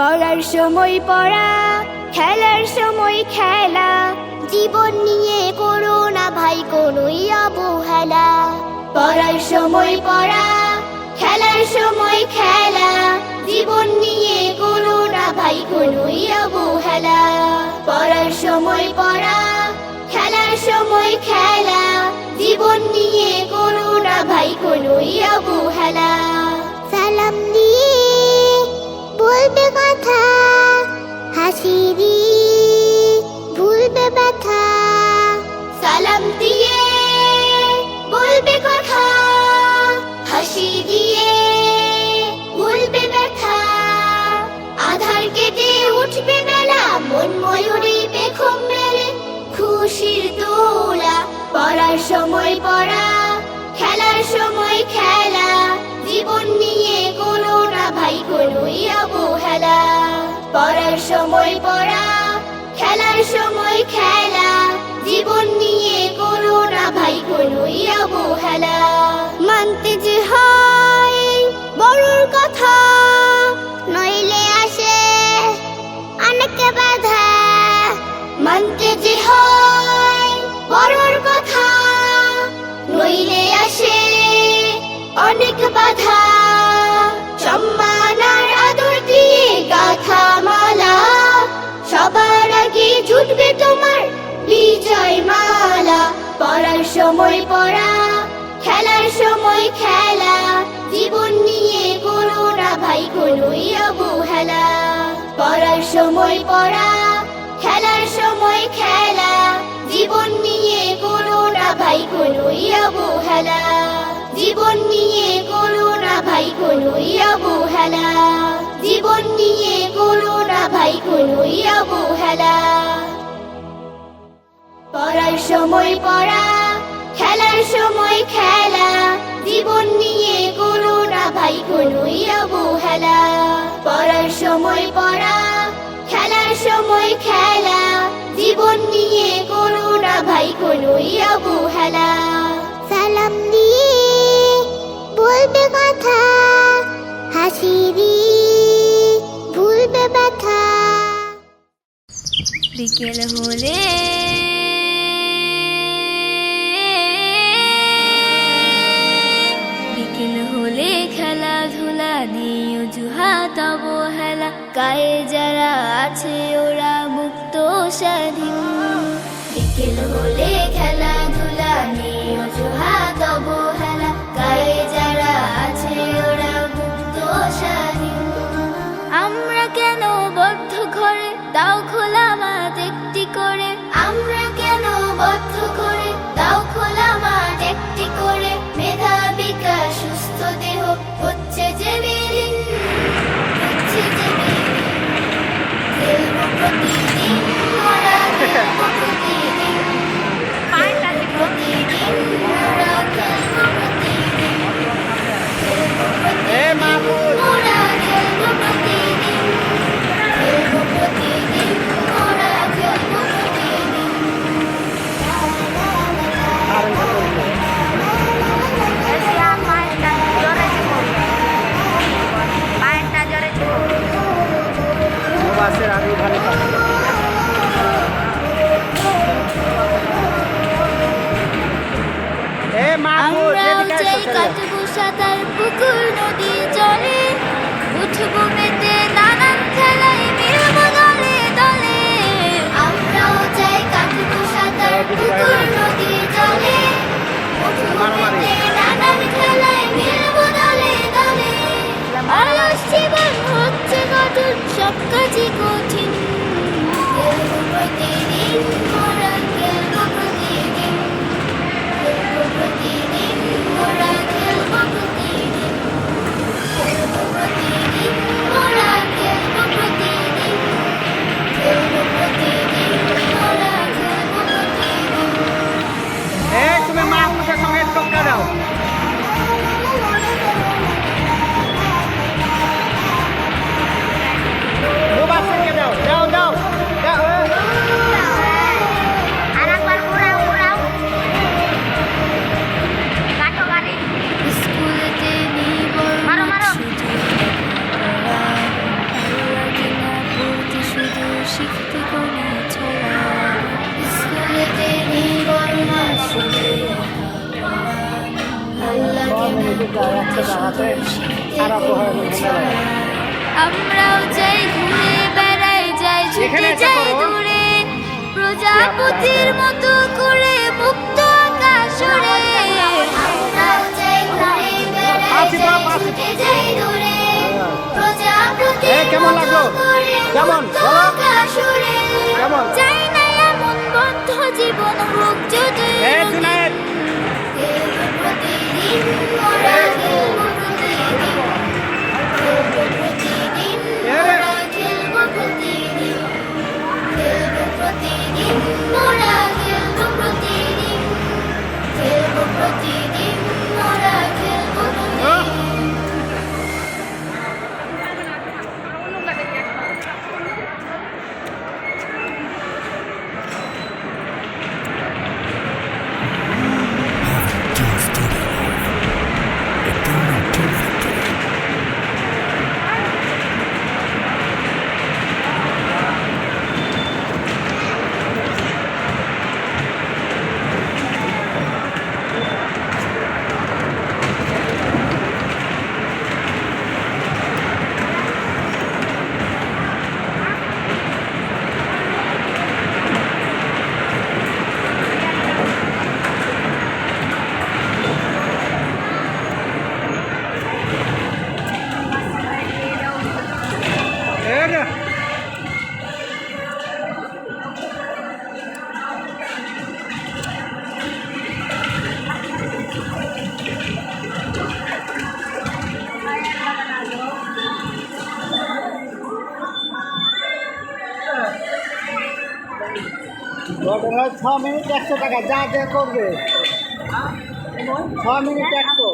পড়ার সময় পড়া, খেলার সময় খেলা, জীবন নিয়ে করো না ভাই কোনোই অবহেলা। পড়ার সময় পড়া, খেলার সময় খেলা, জীবন নিয়ে করো না ভাই কোনোই অবহেলা। পড়ার সময় পড়া, খেলার সময় খেলা, জীবন নিয়ে করো না ভাই কোনোই অবহেলা। কথা হাসি দিয়ে ভুলবে ব্যথা। সালাম দিয়ে বলবে কথা, হাসি দিয়ে ভুলবে ব্যথা। আধার কেটে উঠবে বেলা মন ময়ূরী পেখম মেলে। খুশির দোলা, পড়ার সময় পড়া, খেলার সময় খেলা, জীবন নিয়ে কোনো না ভাই কোনোই অবহেলা পড়ার সময় পড়া, খেলার সময় খেলা, জীবন নিয়ে কোনো না ভাই কোনোই অবহেলা মানতে যে হয় বড়র কথা, নইলে আসে অনেক বাধা। মানতে যে হয় বড়র কথা, নইলে আসে অনেক বাধা। আগে জুটবে তোমার বিজয় মালা। পড়ার সময় পড়া, খেলার সময় খেলা, জীবন নিয়ে করো না ভাই, কোনোই অবহেলা। পড়ার সময় পড়া, খেলার সময় খেলা, জীবন নিয়ে করো না ভাই, কোনোই অবহেলা। জীবন নিয়ে করো না ভাই, কোনোই অবহেলা। জীবন নিয়ে সময় পড়া খেলার সময় খেলা জীবন নিয়ে করো না ভাই কোনোই অবহেলা। পড়ার সময় পড়া খেলার সময় খেলা জীবন নিয়ে করো না ভাই কোনোই অবহেলা। সালাম দিয়ে বলবে কথা হাসি দিয়ে ভুলবে ব্যথা। বিকেল হলে নিয়ে অজুহাত অবহেলা গায়ে যারা আছে ওরা মুক্ত স্বাধীন। বিকেল হলে খেলাধুলা নেই অজুহাত কাটবো সাঁতার পুকুর নদী জলে, উঠবো মেতে নানান খেলায় মিলবো দলে দলে। আমরাও চাই কাটবো সাঁতার পুকুর নদী জলে, উঠবো মেতে নানান খেলায় মিলবো দলে দলে। অলস জীবন হচ্ছে কঠিন সব কাজই কঠিন। আছে খারাপ হয় না আমরাও যাই ঘুরে বেড়াই যাই ছুটে যাই দূরে। প্রজাপতির মতো করে মুক্ত আকাশ উড়ে আমরাও যাই ঘুরে বেড়াই যাই ছুটে যাই দূরে। প্রজাপতির কেমন লাগল? কেমন? আকাশ উড়ে। কেমন? চাই না এমন বন্ধ জীবন হোক যদি প্রতিদিন ছ মিনিট একশো টাকা যা যা করবে। ছ মিনিট একশো।